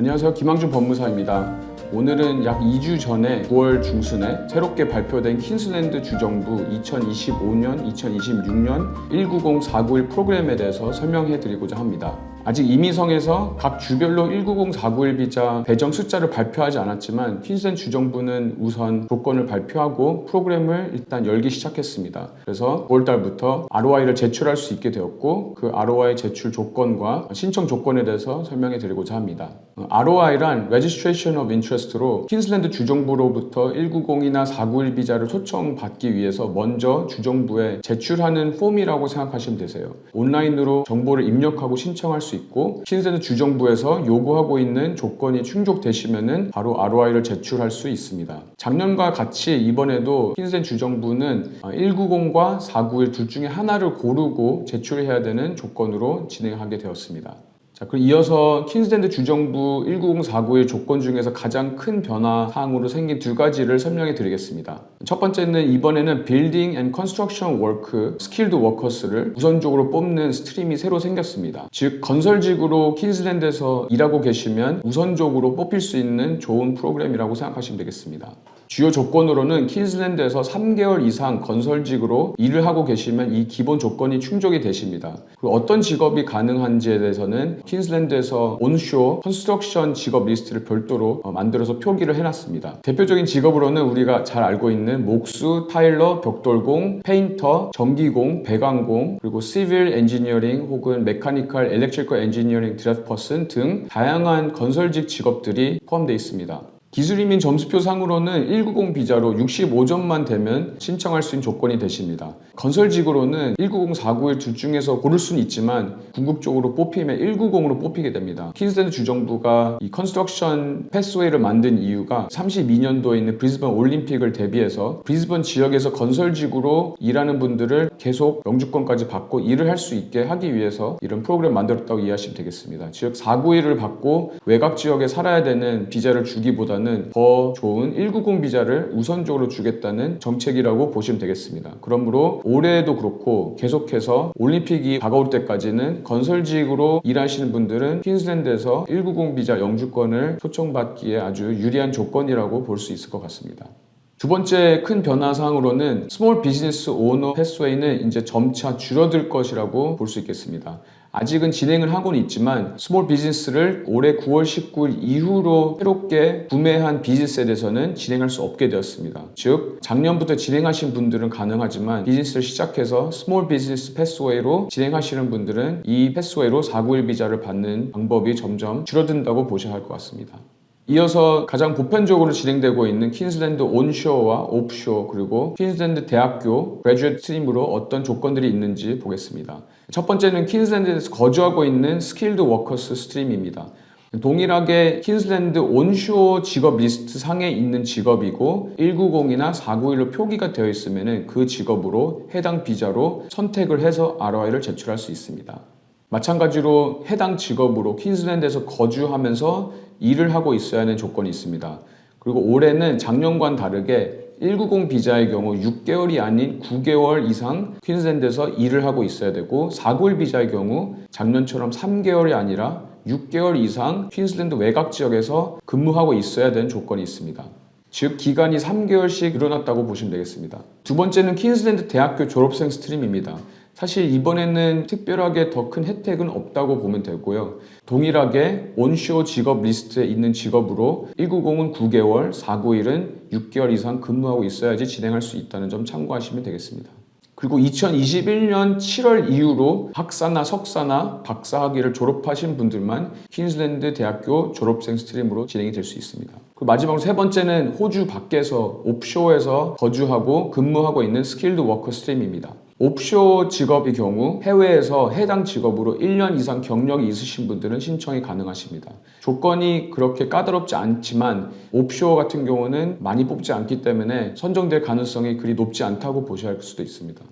안녕하세요. 김항준 법무사입니다. 오늘은 약 2주 전에 9월 중순에 새롭게 발표된 퀸슬랜드 주정부 2025년, 2026년 190-491 프로그램에 대해서 설명해 드리고자 합니다. 아직 임의성에서 각 주별로 190-491 비자 배정 숫자를 발표하지 않았지만 퀸슬랜드 주정부는 우선 조건을 발표하고 프로그램을 일단 열기 시작했습니다. 그래서 5월달부터 ROI를 제출할 수 있게 되었고 그 ROI 제출 조건과 신청 조건에 대해서 설명해 드리고자 합니다. 어, ROI란 Registration of Interest로 퀸슬랜드 주정부로부터 190이나 491 비자를 초청받기 위해서 먼저 주정부에 제출하는 폼이라고 생각하시면 되세요. 온라인으로 정보를 입력하고 신청할 수 있고 퀸슬랜드 주정부에서 요구하고 있는 조건이 충족되시면은 바로 ROI를 제출할 수 있습니다. 작년과 같이 이번에도 퀸슬랜드 주정부는 190과 491 둘 중에 하나를 고르고 제출해야 되는 조건으로 진행하게 되었습니다. 자, 그럼 이어서 퀸슬랜드 주정부 190-491 조건 중에서 가장 큰 변화 사항으로 생긴 두 가지를 설명해 드리겠습니다. 첫 번째는 이번에는 Building and Construction Work Skilled Workers를 우선적으로 뽑는 스트림이 새로 생겼습니다. 즉, 건설직으로 퀸슬랜드에서 일하고 계시면 우선적으로 뽑힐 수 있는 좋은 프로그램이라고 생각하시면 되겠습니다. 주요 조건으로는 퀸슬랜드에서 3개월 이상 건설직으로 일을 하고 계시면 이 기본 조건이 충족이 되십니다. 그리고 어떤 직업이 가능한지에 대해서는 퀸슬랜드에서 온쇼 컨스트럭션 직업 리스트를 별도로 어, 만들어서 표기를 해놨습니다. 대표적인 직업으로는 우리가 잘 알고 있는 목수, 타일러, 벽돌공, 페인터, 전기공, 배관공, 그리고 시빌 엔지니어링 혹은 메카니컬, 엘렉트리컬 엔지니어링 드래프퍼슨 등 다양한 건설직 직업들이 포함되어 있습니다. 기술이민 점수표 상으로는 190 비자로 65점만 되면 신청할 수 있는 조건이 되십니다. 건설직으로는 190, 491 둘 중에서 고를 수는 있지만 궁극적으로 뽑히면 190으로 뽑히게 됩니다. 퀸슬랜드 주정부가 이 컨스트럭션 패스웨이를 만든 이유가 32년도에 있는 브리즈번 올림픽을 대비해서 브리즈번 지역에서 건설직으로 일하는 분들을 계속 영주권까지 받고 일을 할 수 있게 하기 위해서 이런 프로그램 만들었다고 이해하시면 되겠습니다. 즉 491을 받고 외곽 지역에 살아야 되는 비자를 주기보다는 더 좋은 190 비자를 우선적으로 주겠다는 정책이라고 보시면 되겠습니다. 그러므로 올해도 그렇고 계속해서 올림픽이 다가올 때까지는 건설직으로 일하시는 분들은 퀸슬랜드에서 190 비자 영주권을 초청받기에 아주 유리한 조건이라고 볼 수 있을 것 같습니다. 두 번째 큰 변화 사항으로는 스몰 비즈니스 오너 패스웨이는 이제 점차 줄어들 것이라고 볼 수 있겠습니다. 아직은 진행을 하고는 있지만 스몰 비즈니스를 올해 9월 19일 이후로 새롭게 구매한 비즈니스에 대해서는 진행할 수 없게 되었습니다. 즉 작년부터 진행하신 분들은 가능하지만 비즈니스를 시작해서 스몰 비즈니스 패스웨이로 진행하시는 분들은 이 패스웨이로 491 비자를 받는 방법이 점점 줄어든다고 보셔야 할 것 같습니다. 이어서 가장 보편적으로 진행되고 있는 퀸슬랜드 온쇼어와 옵쇼어 그리고 퀸슬랜드 대학교 그레듀에이트 스트림으로 어떤 조건들이 있는지 보겠습니다. 첫 번째는 퀸슬랜드에서 거주하고 있는 스킬드 워커스 스트림입니다. 동일하게 퀸슬랜드 온쇼어 직업 리스트 상에 있는 직업이고 190이나 491로 표기가 되어 있으면 그 직업으로 해당 비자로 선택을 해서 ROI를 제출할 수 있습니다. 마찬가지로 해당 직업으로 퀸슬랜드에서 거주하면서 일을 하고 있어야 하는 조건이 있습니다. 그리고 올해는 작년과는 다르게 190 비자의 경우 6개월이 아닌 9개월 이상 퀸슬랜드에서 일을 하고 있어야 되고 491 비자의 경우 작년처럼 3개월이 아니라 6개월 이상 퀸슬랜드 외곽 지역에서 근무하고 있어야 되는 조건이 있습니다. 즉 기간이 3개월씩 늘어났다고 보시면 되겠습니다. 두 번째는 퀸슬랜드 대학교 졸업생 스트림입니다. 사실 이번에는 특별하게 더 큰 혜택은 없다고 보면 되고요. 동일하게 온쇼 직업 리스트에 있는 직업으로 190은 9개월, 491은 6개월 이상 근무하고 있어야지 진행할 수 있다는 점 참고하시면 되겠습니다. 그리고 2021년 7월 이후로 학사나 석사나 박사 학위를 졸업하신 분들만 퀸슬랜드 대학교 졸업생 스트림으로 진행이 될 수 있습니다. 그리고 마지막으로 세 번째는 호주 밖에서 옵쇼에서 거주하고 근무하고 있는 스킬드 워커 스트림입니다. 옵쇼 직업의 경우 해외에서 해당 직업으로 1년 이상 경력이 있으신 분들은 신청이 가능하십니다. 조건이 그렇게 까다롭지 않지만 옵쇼 같은 경우는 많이 뽑지 않기 때문에 선정될 가능성이 그리 높지 않다고 보셔야 할 수도 있습니다.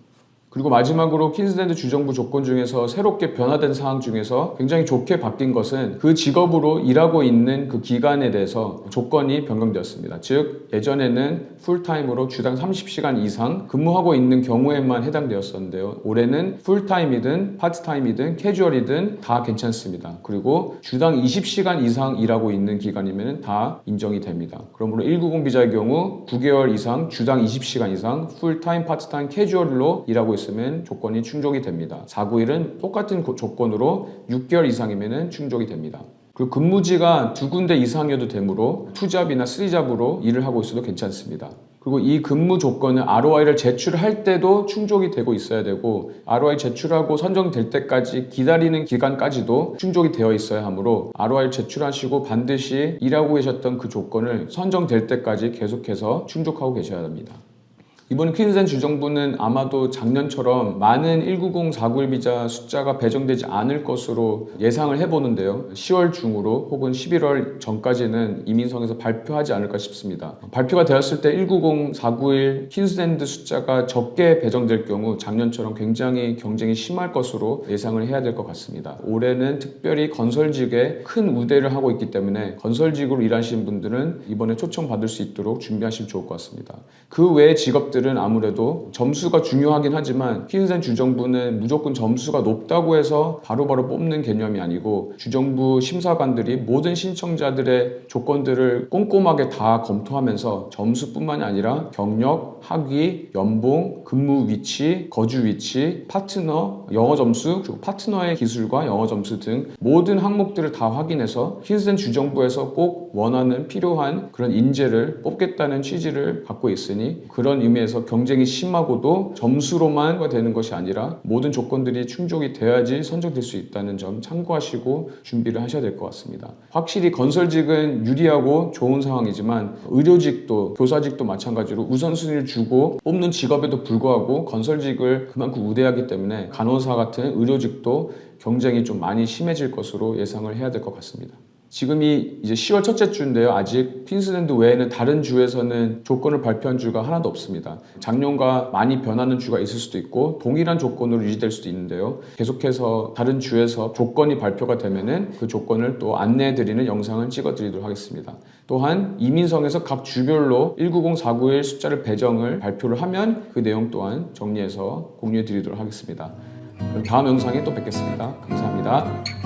그리고 마지막으로 퀸즈랜드 주정부 조건 중에서 새롭게 변화된 사항 중에서 굉장히 좋게 바뀐 것은 그 직업으로 일하고 있는 그 기간에 대해서 조건이 변경되었습니다. 즉 예전에는 풀타임으로 주당 30시간 이상 근무하고 있는 경우에만 해당되었었는데요. 올해는 풀타임이든 파트타임이든 캐주얼이든 다 괜찮습니다. 그리고 주당 20시간 이상 일하고 있는 기간이면 다 인정이 됩니다. 그러므로 190 비자의 경우 9개월 이상 주당 20시간 이상 풀타임, 파트타임, 캐주얼로 일하고 있 으면 조건이 충족이 됩니다. 491은 똑같은 고- 조건으로 6개월 이상이면 충족이 됩니다. 그리고 근무지가 두 군데 이상이어도 되므로 투잡이나 쓰리잡으로 일을 하고 있어도 괜찮습니다. 그리고 이 근무 조건은 ROI를 제출할 때도 충족이 되고 있어야 되고 ROI 제출하고 선정될 때까지 기다리는 기간까지도 충족이 되어 있어야 하므로 ROI 제출하시고 반드시 일하고 계셨던 그 조건을 선정될 때까지 계속해서 충족하고 계셔야 합니다. 이번 퀸즈랜 주정부는 아마도 작년처럼 많은 190, 491 비자 숫자가 배정되지 않을 것으로 예상을 해보는데요. 10월 중으로 혹은 11월 전까지는 이민성에서 발표하지 않을까 싶습니다. 발표가 되었을 때 190, 491 퀸즈랜드 숫자가 적게 배정될 경우 작년처럼 굉장히 경쟁이 심할 것으로 예상을 해야 될 것 같습니다. 올해는 특별히 건설직에 큰 우대를 하고 있기 때문에 건설직으로 일하시는 분들은 이번에 초청 받을 수 있도록 준비하시면 좋을 것 같습니다. 그 외의 직업들 은 아무래도 점수가 중요하긴 하지만 퀸즈랜 주정부는 무조건 점수가 높다고 해서 바로 바로 뽑는 개념이 아니고 주정부 심사관들이 모든 신청자들의 조건들을 꼼꼼하게 다 검토하면서 점수뿐만이 아니라 경력, 학위, 연봉, 근무 위치, 거주 위치, 파트너, 영어 점수, 그리고 파트너의 기술과 영어 점수 등 모든 항목들을 다 확인해서 퀸즈랜 주정부에서 꼭 원하는 필요한 그런 인재를 뽑겠다는 취지를 갖고 있으니 그런 의미에서 경쟁이 심하고도 점수로만 되는 것이 아니라 모든 조건들이 충족이 돼야지 선정될 수 있다는 점 참고하시고 준비를 하셔야 될 것 같습니다. 확실히 건설직은 유리하고 좋은 상황이지만 의료직도 교사직도 마찬가지로 우선순위를 주고 뽑는 직업에도 불구하고 건설직을 그만큼 우대하기 때문에 간호사 같은 의료직도 경쟁이 좀 많이 심해질 것으로 예상을 해야 될 것 같습니다. 지금이 이제 10월 첫째 주인데요. 아직 퀸스랜드 외에는 다른 주에서는 조건을 발표한 주가 하나도 없습니다. 작년과 많이 변하는 주가 있을 수도 있고 동일한 조건으로 유지될 수도 있는데요. 계속해서 다른 주에서 조건이 발표가 되면은 그 조건을 또 안내해 드리는 영상을 찍어 드리도록 하겠습니다. 또한 이민성에서 각 주별로 190, 491 숫자를 배정을 발표를 하면 그 내용 또한 정리해서 공유해 드리도록 하겠습니다. 그럼 다음 영상에 또 뵙겠습니다. 감사합니다.